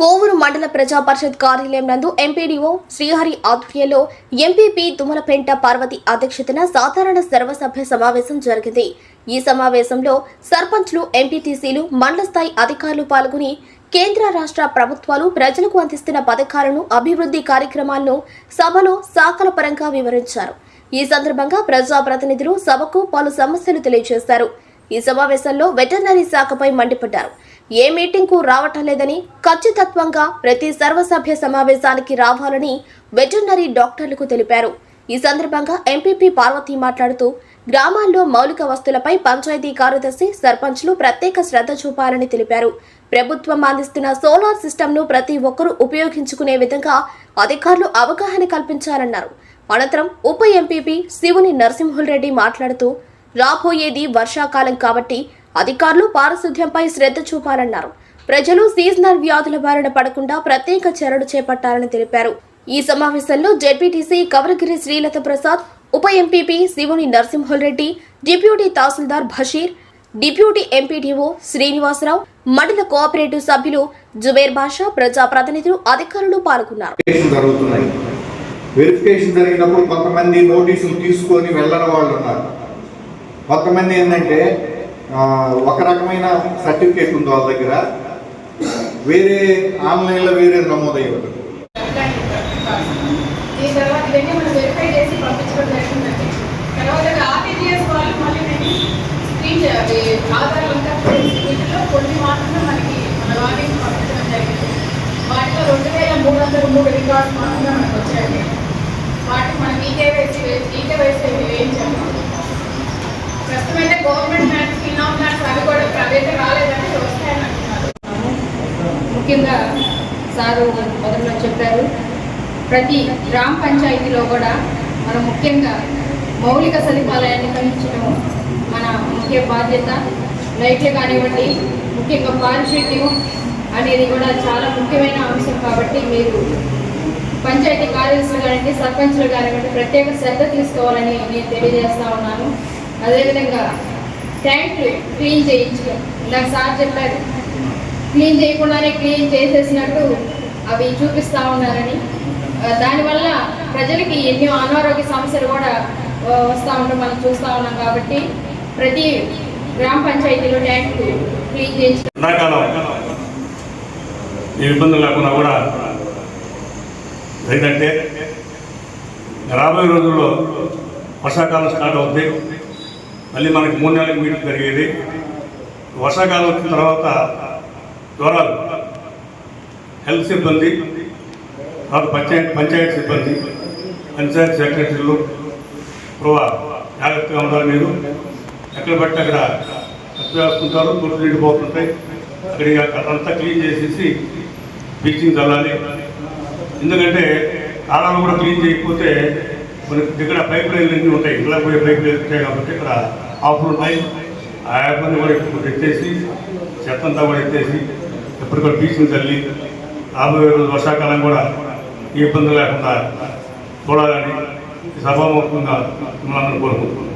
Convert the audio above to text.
కోవూరు మండల ప్రజా పరిషత్ కార్యాలయం నందు ఎంపీడీఓ శ్రీహరి ఆధ్వర్యంలో ఎంపీపీ తుమ్మలపెంట పార్వతి అధ్యక్షతన సాధారణ సర్వసభ్య సమావేశం జరిగింది. ఈ సమావేశంలో సర్పంచ్లు ఎంపీటీసీలు మండల స్థాయి అధికారులు పాల్గొని కేంద్ర రాష్ట్ర ప్రభుత్వాలు ప్రజలకు అందిస్తున్న పథకాలను అభివృద్ధి కార్యక్రమాలను సభలో శాఖల పరంగా వివరించారు. ఈ సందర్భంగా ప్రజాప్రతినిధులు సభకు పలు సమస్యలు తెలియజేశారు. ఈ సమావేశంలో వెటర్నరీ శాఖపై మండిపడ్డారు. ఏ మీటింగ్కు రావటం లేదని ఖచ్చితత్వంగా ప్రతి సర్వసభ్య సమావేశానికి రావాలని వెటర్నరీ డాక్టర్లకు తెలిపారు. ఈ సందర్భంగా ఎంపీపీ పార్వతి మాట్లాడుతూ గ్రామాల్లో మౌలిక వస్తువులపై పంచాయతీ కార్యదర్శి సర్పంచ్లు ప్రత్యేక శ్రద్ధ చూపాలని తెలిపారు. ప్రభుత్వం అందిస్తున్న సోలార్ సిస్టమ్ను ప్రతి ఒక్కరూ ఉపయోగించుకునే విధంగా అధికారులు అవగాహన కల్పించాలన్నారు. అనంతరం ఉప ఎంపీపీ శివుని నరసింహుల్ రెడ్డి మాట్లాడుతూ రాబోయేది వర్షాకాలం కాబట్టి అధికారులు పారిశుద్ధ్యంపై శ్రద్ధ చూపాలన్నారు. ప్రజలు సీజనల్ వ్యాధుల బారిన పడకుండా ప్రత్యేక చర్యలు చేపట్టాలని తెలిపారు. ఈ సమావేశంలో జెడ్పీటీసీ కవరగిరి శ్రీలత ప్రసాద్ ఉప ఎంపీపీ శివుని Narasimhulreddy deputy tahsildar Basheer deputy MPDO Srinivasarao మండల కోఆపరేటివ్ సభ్యులు జుబేర్ బాషా ప్రజా ప్రతినిధులు అధికారులు పాల్గొన్నారు. వెరిఫికేషన్ జరిగినప్పుడు కొంతమంది నోటీసులు తీసుకొని వెళ్ళని వాళ్ళు ఉన్నారు. కొంతమంది ఏంటంటే ఒక రకమైన సర్టిఫికేట్ ఉంది వాళ్ళ దగ్గర. వేరే ఆన్లైన్లో వేరే నమోదయ్య ఉంటుంది ఈ మనం చేసి పంపించడం తర్వాత ఆర్టీజీఎస్ ఆధార్ వీటిలో కొన్ని మాత్రమే మనకి మన పంపించడం జరిగింది. వాటిలో రెండు వేల మూడు వందల మూడు రికార్డ్స్ మాత్రమే మనకు వచ్చాయండి. వాటికి మనం ఈకేవైసీ ఈకేవైసీ వేయించాము. ప్రస్తుతం అయితే గవర్నమెంట్ అవి కూడా అదైతే రాలేదంటే వస్తాయని అంటున్నారు. ముఖ్యంగా సారు మొదట్లో చెప్పారు. ప్రతి గ్రామ పంచాయతీలో కూడా మనం ముఖ్యంగా మౌలిక సదుపాయాన్ని కలిగించడం మన ముఖ్య బాధ్యత. లైట్లు కానివ్వండి ముఖ్యంగా పారిశుద్ధ్యం అనేది కూడా చాలా ముఖ్యమైన అంశం కాబట్టి మీరు పంచాయతీ కార్యదర్శులు కానివ్వండి సర్పంచులు కానివ్వండి ప్రత్యేక శ్రద్ధ తీసుకోవాలని నేను తెలియజేస్తా ఉన్నాను. అదేవిధంగా ట్యాంకులు క్లీన్ చేయించడం ఇందాక సార్ చెప్పారు. క్లీన్ చేయకుండానే క్లీన్ చేసేసినట్టు అవి చూపిస్తా ఉన్నారని. దానివల్ల ప్రజలకి ఎన్నో అనారోగ్య సమస్యలు కూడా వస్తూ ఉంటాం మనం చూస్తూ ఉన్నాం కాబట్టి ప్రతి గ్రామ పంచాయతీలో ట్యాంకులు క్లీన్ చేయించి ఏ ఇబ్బందులు లేకుండా కూడా ఏంటంటే రాబోయే రోజుల్లో వర్షాకాలం స్టార్ట్ అవుతుంది మళ్ళీ మనకి మూడు నెలలకు మీటింగ్ జరిగేది. వర్షాకాలం వచ్చిన తర్వాత జ్వరాలు హెల్త్ సిబ్బంది తర్వాత పంచాయతీ పంచాయతీ సిబ్బంది పంచాయతీ సెక్రటరీలు ప్రభా జాగ్రత్తగా ఉండాలి మీరు. ఎక్కడ పడితే అక్కడ ఖర్చు వేసుకుంటారు తుట్టు నిండిపోతుంటాయి. అక్కడ అక్కడంతా క్లీన్ చేసేసి బ్లీచింగ్ చల్లాలి. ఎందుకంటే కాలాలు కూడా క్లీన్ చేయకపోతే మనకి ఇక్కడ పైప్ లైన్లు ఉంటాయి. ఇలా పోయే పైప్ లైన్లు ఉంటాయి కాబట్టి ఇక్కడ ఆఫర్ ఉన్నాయి ఆ యాప్ని కూడా ఇప్పుడు ఎత్తేసి చెత్తంతా కూడా ఎత్తేసి ఎప్పటికప్పుడు బీచ్ని చల్లి రాబోయే రోజు వర్షాకాలం కూడా ఏ ఇబ్బంది లేకుండా చూడాలని సభాముఖంగా మిమ్మల్ని కోరుకుంటున్నాను.